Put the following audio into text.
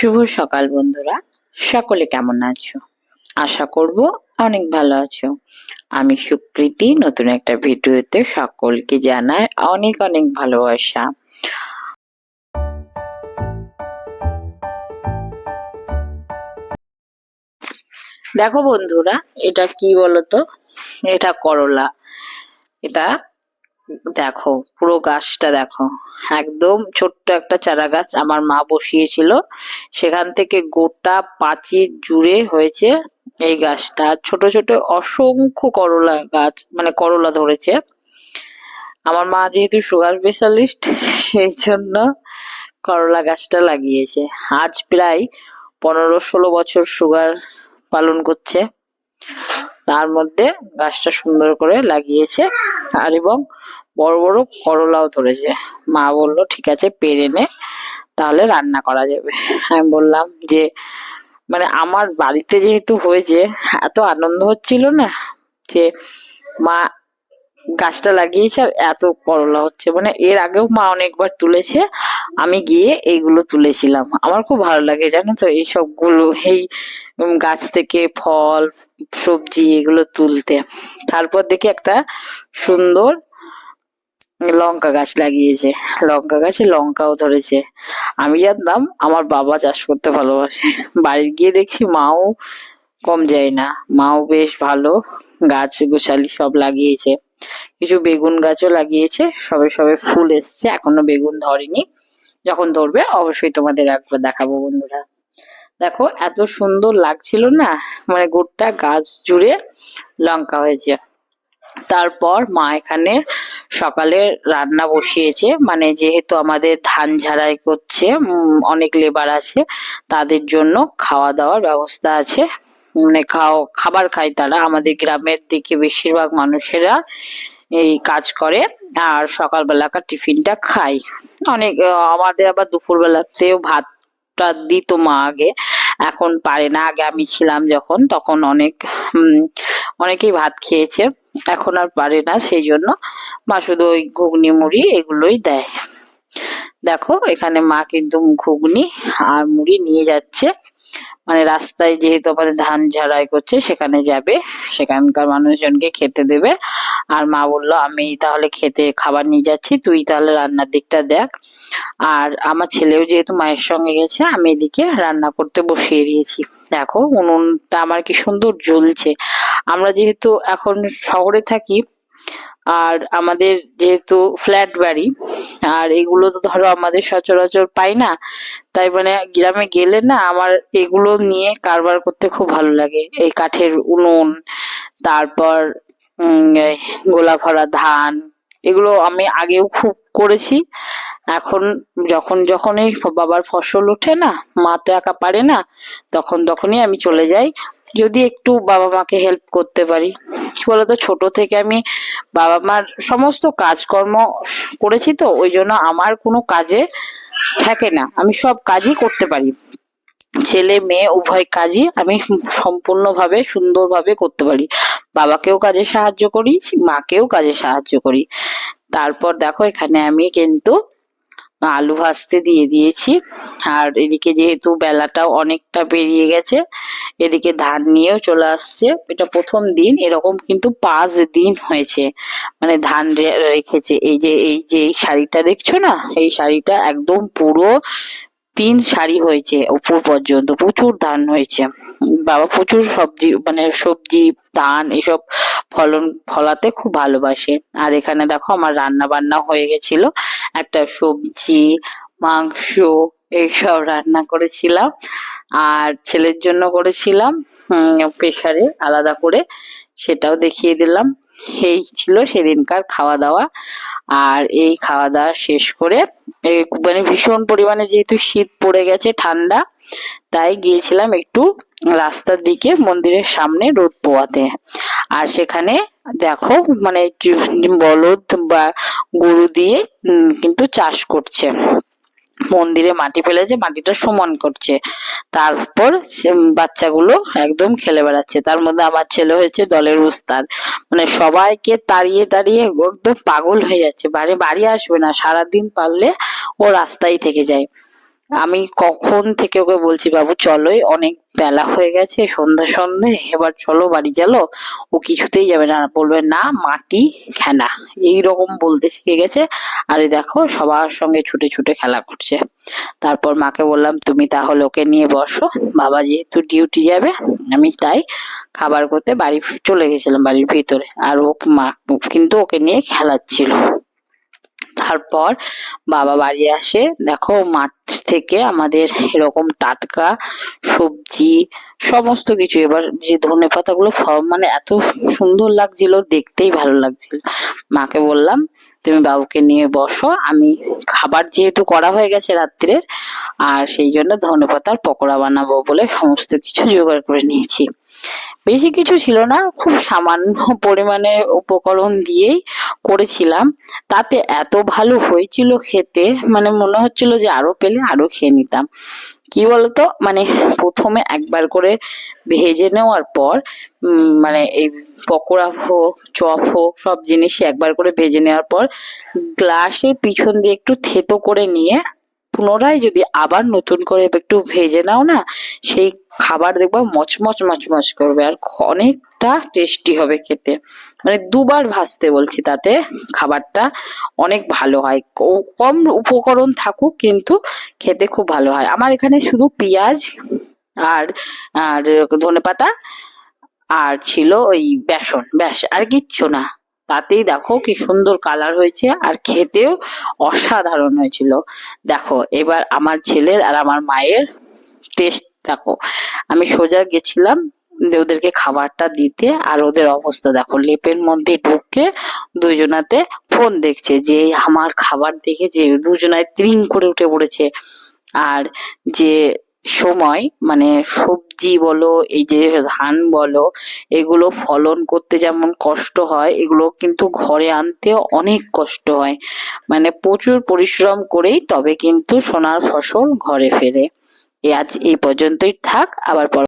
শুভ সকাল বন্ধুরা। সকলে কেমন আছো? আশা করব অনেক ভালো আছো। আমি সুকৃতি, নতুন একটা ভিডিওতে সকলকে জানাই অনেক অনেক ভালোবাসা। দেখো বন্ধুরা, এটা কি বলতো? এটা করলা। এটা দেখো, পুরো গাছটা দেখো। একদম ছোট্ট একটা চারা গাছ আমার মা বসিয়েছিল। সেখান থেকে গোটা পাঁচির জুড়ে হয়েছে এই গাছটা। ছোট ছোট অসংখ্য করলা গাছ মানে করলা ধরেছে। আমার মা যেহেতু সুগার স্পেশালিস্ট সেই জন্য করলা গাছটা লাগিয়েছে। আজ প্রায় পনেরো ষোলো বছর সুগার পালন করছে। তার মধ্যে গাছটা সুন্দর করে লাগিয়েছে। আর এবং বড় বড় করলাও ধরেছে। মা বলল, ঠিক আছে, পেরে নে, তাহলে রান্না করা যাবে। আমি বললাম যে মানে আমার বাড়িতে যেহেতু হয়েছে, এত আনন্দ হচ্ছিল না যে, মা গাছটা লাগিয়েছে আর এত করলা হচ্ছে। মানে এর আগেও মা অনেকবার তুলেছে, আমি গিয়ে এইগুলো তুলেছিলাম। আমার খুব ভালো লাগে, জানো তো, এই সবগুলো, এই গাছ থেকে ফল, সবজি, এগুলো তুলতে। তারপর দেখি একটা সুন্দর লঙ্কা গাছ লাগিয়েছে। লঙ্কা গাছে লঙ্কাও ধরেছে। আমি জানতাম আমার বাবা চাষ করতে ভালোবাসে। বাড়ি গিয়ে দেখছি মাও কম যায় না। মাও বেশ ভালো গাছ গোছালি সব লাগিয়েছে। কিছু বেগুন গাছও লাগিয়েছে। সবে সবে ফুল এসছে। এখনও বেগুন ধরেনি। যখন ধরবে অবশ্যই তোমাদের একবার দেখাবো বন্ধুরা। দেখো, এত সুন্দর লাগছিল না? মানে গোটা গাছ জুড়ে লঙ্কা হয়েছে। তারপর মা এখানে সকালে রান্না বসিয়েছে। মানে যেহেতু আমাদের ধান ঝাড়াই করছে অনেক লেবার আছে, তাদের জন্য খাওয়া দাওয়ার ব্যবস্থা আছে। মানে খাও, খাবার খায় তারা। আমাদের গ্রামের দিকে বেশিরভাগ মানুষেরা এই কাজ করে আর সকালবেলাকার টিফিনটা খাই অনেক আমাদের আবার দুপুরবেলাতেও ভাতটা দিত মা আগে। এখন পারে না। আগে আমি ছিলাম যখন, তখন অনেক অনেকেই ভাত খেয়েছে। এখন আর পারে না, সেই জন্য মা শুধু ওই ঘুগনি, মুড়ি এগুলোই দেয়। দেখো, এখানে মা কিন্তু ঘুগনি আর মুড়ি নিয়ে যাচ্ছে। মানে রাস্তায় যেহেতু আমাদের ধান ঝাড়াই করছে, সেখানে যাবে। সেখানকার মানুষজনকে খেতে দেবে। আর মা বলল, আমি তাহলে খেতে, খাবার নিয়ে যাচ্ছি। তুই তাহলে রান্নার দিকটা দেখ। আর আমার ছেলেও যেহেতু মায়ের সঙ্গে গেছে, আমি এদিকে রান্না করতে বসিয়ে দিয়েছি। দেখো, উনুনটা আমার কি সুন্দর জ্বলছে। আমরা যেহেতু এখন শহরে থাকি আর আমাদের যেহেতু ফ্ল্যাট বাড়ি, আর এগুলো তো ধরো আমাদের সচরাচর পাই না, তাই মানে গ্রামে গেলে না আমার এগুলো নিয়ে কারবার করতে খুব ভালো লাগে। এই কাঠের উনুন, তারপর গোলা ভরা ধান, এগুলো আমি আগেও খুব করেছি। এখন যখন যখনই বাবার ফসল ওঠে না, মা তো একা পারে না, তখন তখনই আমি চলে যাই। যদি একটু বাবা মাকে হেল্প করতে পারি। কি বলতো? ছোট থেকে আমি বাবা মার সমস্ত কাজকর্ম করেছি তো, ওই জন্য আমার কোনো কাজে থাকে না। আমি সব কাজই করতে পারি। ছেলে, মেয়ে, উভয় কাজই আমি সম্পূর্ণভাবে, সুন্দরভাবে করতে পারি। বাবাকেও কাজে সাহায্য করি, মাকেও কাজে সাহায্য করি। তারপর দেখো এখানে আমি কিন্তু আলু ভাজতে দিয়ে দিয়েছি। আর এদিকে যেহেতু বেলাটাও অনেকটা পেরিয়ে গেছে, এদিকে ধান নিয়েও চলে আসছে। এটা প্রথম দিন, এরকম কিন্তু পাঁচ দিন হয়েছে। মানে ধান রেখেছে। এই যে এই যে এই শাড়িটা দেখছ না? এই শাড়িটা একদম পুরো তিন শাড়ি হয়েছে উপর পর্যন্ত। প্রচুর ধান হয়েছে। বাবা, প্রচুর সবজি মানে সবজি, ধান, এসব ফলন ফলাতে খুব ভালোবাসে। আর এখানে দেখো আমার রান্না বান্না হয়ে গেছিল। একটা সবজি, মাংস এইসব রান্না করেছিলাম। আর ছেলের জন্য করেছিলাম প্রেশারে আলাদা করে সেটাও দেখিয়ে দিলাম। এই ছিল সেদিনকার খাওয়া দাওয়া আর এই খাওয়া দাওয়া শেষ করে মানে ভীষণ পরিমাণে যেহেতু শীত পড়ে গেছে, ঠান্ডা, তাই গিয়েছিলাম একটু রাস্তার দিকে মন্দিরের সামনে রোদ পোয়াতে। আর সেখানে দেখো মানে বলদ বা গরু দিয়ে কিন্তু চাষ করছে। মন্দিরে মাটি ফেলেছে, মাটিটা সমান করছে। তারপর বাচ্চাগুলো একদম খেলে বেড়াচ্ছে। তার মধ্যে আমার ছেলে হয়েছে, দলের উস্তাদ। মানে সবাইকে তাড়িয়ে তাড়িয়ে একদম পাগল হয়ে যাচ্ছে। বাড়ি বাড়ি আসবে না, সারাদিন পারলে ও রাস্তায় থেকে যায়। আমি কখন থেকে ওকে বলছি, বাবু, চলোই, অনেক বেলা হয়ে গেছে, সন্ধ্যা সন্ধে এবার চলো বাড়ি চলো ও কিছুতেই যাবে না, বলবে, না, মাটি খেলা এইরকম বলতে শিখে গেছে। আর দেখো, সবার সঙ্গে ছুটে ছুটে খেলা করছে। তারপর মাকে বললাম, তুমি তাহলে ওকে নিয়ে বসো, বাবা যেহেতু ডিউটি যাবে, আমি তাই খাবার করতে বাড়ি চলে গেছিলাম, বাড়ির ভিতরে। আর ও মা, কিন্তু ওকে নিয়ে খেলাচ্ছিল। তারপর বাবা বাড়ি আসে। দেখো মাঠ থেকে আমাদের এরকম টাটকা, সবজি, সমস্ত কিছু। এবার যে ধনে পাতাগুলো মানে এত সুন্দর লাগছিল, দেখতেই ভালো লাগছিল। মাকে বললাম, তুমি বাবুকে নিয়ে বসো, আমি খাবার যেহেতু করা হয়ে গেছে রাত্রে আর সেই জন্য ধনে পাতার পকোড়া বানাবো বলে সমস্ত কিছু জোগাড় করে নিয়েছি। বেশি কিছু ছিল না, খুব সামান্য পরিমাণে উপকরণ দিয়েই করেছিলাম। তাতে এত ভালো হয়েছিল খেতে মানে মনে হচ্ছিল যে আরও পেলে আরও খেয়ে নিতাম। কি বলতো? মানে প্রথমে একবার করে ভেজে নেওয়ার পর মানে এই পকোড়া হোক, চপ হোক, সব জিনিসই একবার করে ভেজে নেওয়ার পর, গ্লাসের পিছন দিয়ে একটু থেতো করে নিয়ে, পুনরায় যদি আবার নতুন করে একটু ভেজে নাও না, সেই খাবার দেখবা মচমচ মচমচ করবে। আর অনেকটা টেস্টি হবে খেতে। মানে দুবার ভাজতে বলছি তাতে খাবারটা। অনেক ভালো হয়। কম উপকরণ থাকুক কিন্তু খেতে খুব ভালো হয়। আমার এখানে শুধু পেঁয়াজ আর আর ধনেপাতা আর ছিল ওই বেসন। ব্যাস, আর কিচ্ছু না। তাতেই দেখো কি সুন্দর কালার হয়েছে। আর খেতেও অসাধারণ হয়েছিল। দেখো, এবার আমার ছেলের আর আমার মায়ের টেস্ট দেখো, আমি সোজা গেছিলাম ওদেরকে খাবারটা দিতে, আর ওদের অবস্থা দেখো, লেপের মধ্যে ঢুকে দুজনাতে ফোন দেখছে যে আমার খাবার দেখে যে দুজনায় ত্রিং করে উঠে পড়েছে। আর যে সময় মানে সবজি বলো, এই যে ধান বলো, এগুলো ফলন করতে যেমন কষ্ট হয়, এগুলো কিন্তু ঘরে আনতে অনেক কষ্ট হয়। মানে প্রচুর পরিশ্রম করেই তবে কিন্তু সোনার ফসল ঘরে ফেরে। আজ এই পর্যন্তই থাক আবার পর